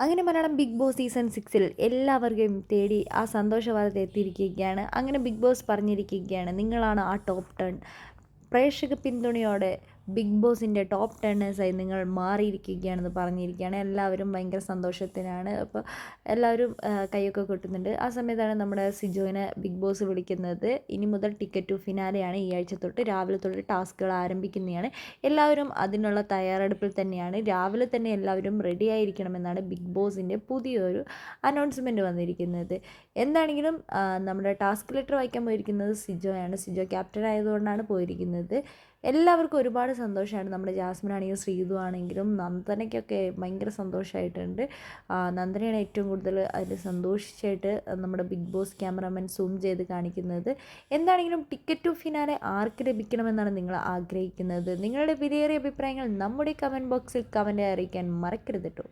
അങ്ങനെ Malayalam big boss season സിക്സിൽ എല്ലാവർക്കും തേടി ആ സന്തോഷ വാർത്ത എത്തിയിരിക്കുകയാണ്. അങ്ങനെ ബിഗ് ബോസ് പറഞ്ഞിരിക്കുകയാണ്. നിങ്ങളാണ് ആ ടോപ്പ് ടെൺ പ്രേക്ഷക പിന്തുണയോടെ ബിഗ് ബോസിന്റെ ടോപ്പ് ടെണ്ണേഴ്സായി നിങ്ങൾ മാറിയിരിക്കുകയാണെന്ന് പറഞ്ഞിരിക്കുകയാണ്. എല്ലാവരും ഭയങ്കര സന്തോഷത്തിനാണ് അപ്പോൾ എല്ലാവരും കൈയൊക്കെ കൊട്ടുന്നുണ്ട്. ആ സമയത്താണ് നമ്മുടെ സിജോയിനെ ബിഗ് ബോസ് വിളിക്കുന്നത്. ഇനി മുതൽ ടിക്കറ്റ് ടു ഫിനാലെയാണ് ഈ ആഴ്ച തൊട്ട്. രാവിലെ തൊട്ട് ടാസ്കുകൾ ആരംഭിക്കുന്നതാണ്. എല്ലാവരും അതിനുള്ള തയ്യാറെടുപ്പിൽ തന്നെയാണ്. രാവിലെ തന്നെ എല്ലാവരും റെഡി ആയിരിക്കണമെന്നാണ് ബിഗ് ബോസിന്റെ പുതിയൊരു അനൗൺസ്മെന്റ് വന്നിരിക്കുന്നത്. എന്താണെങ്കിലും നമ്മുടെ ടാസ്ക് ലെറ്റർ വായിക്കാൻ പോയിരിക്കുന്നത് സിജോയാണ്. സിജോ ക്യാപ്റ്റൻ ആയതുകൊണ്ടാണ് പോയിരിക്കുന്നത്. എല്ലാവർക്കും ഒരുപാട് സന്തോഷമാണ് നമ്മുടെ ജാസ്മിൻ ആണെങ്കിലും ശ്രീതു ആണെങ്കിലും നന്ദനയ്ക്കൊക്കെ ഭയങ്കര സന്തോഷമായിട്ടുണ്ട് നന്ദനയാണ് ഏറ്റവും കൂടുതൽ അതിൽ സന്തോഷിച്ചായിട്ട് നമ്മുടെ ബിഗ് ബോസ് ക്യാമറാമാൻ സൂം ചെയ്ത് കാണിക്കുന്നത്. എന്താണെങ്കിലും ടിക്കറ്റ് ടു ഫിനാലെ ആർക്ക് ലഭിക്കണമെന്നാണ് നിങ്ങൾ ആഗ്രഹിക്കുന്നത്? നിങ്ങളുടെ വിലയേറിയ അഭിപ്രായങ്ങൾ നമ്മുടെ കമന്റ് ബോക്സിൽ കമന്റ് അറിയിക്കാൻ മറക്കരുത് കേട്ടോ